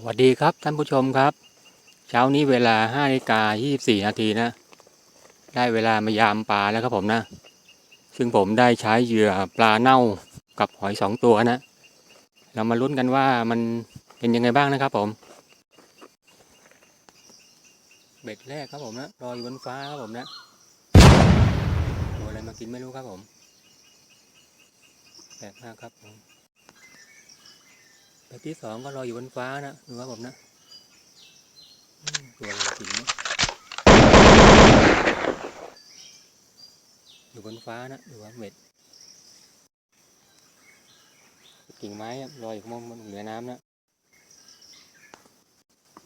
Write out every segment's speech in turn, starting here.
สวัสดีครับท่านผู้ชมครับ เช้านี้เวลา5นาฬิกา24 นาทีนะ ได้เวลามายามปลาแล้วครับผมนะ ซึ่งผมได้ใช้เหยื่อปลาเน่ากับหอยสองตัวนะ เรามาลุ้นกันว่ามันเป็นยังไงบ้างนะครับผม เบ็ดแรกครับผมนะลอยอยู่บนฟ้าครับผมนะตัวอะไรมากินไม่รู้ครับผมแปลกมากครับผม แบบที่สองก็ลอยอยู่บนฟ้านะดูครับผมนะตัวอะไรกินเนี่ยอยู่บนฟ้านะดูว่าเม็ดกิ่งไม้ลอยอยู่ข้างบนเหนือน้ำนะ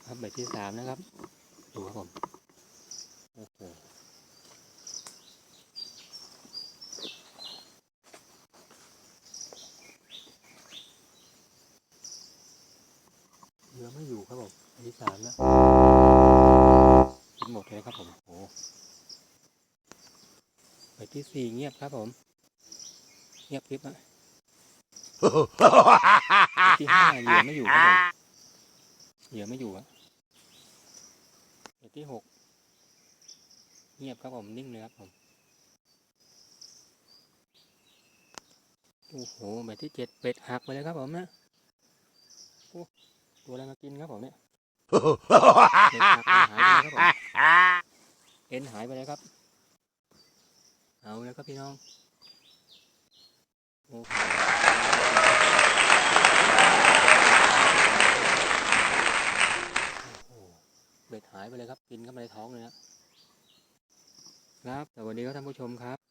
ครับแบบที่สามนะครับ ดูครับผมโอ้โหเรือไม่อยู่ครับผมแบบที่สามนะกินหมดเลยครับผมโอ้โหแบบที่สี่เงียบครับผม เงียบคลิปอะแบบที่ห้าเหยื่อไม่อยู่ครับผมเหยื่อไม่อยู่อะแบบที่หกเงียบครับผมนิ่งเลยครับผมโอ้โหแบบที่เจ็ดเป็ดหักไปเลยครับผมนะโอ้ ตัวอะไรมากินครับผมเนี่ยเป็ดหักหายไปเลยครับผมเอ็นหายไปเลยครับ เอาแล้วครับพี่น้องโอ้โหโอ้โหเบ็ดหายไปเลยครับ กินเข้าไปในท้องเลยนะครับ สวัสดีครับท่านผู้ชมครับ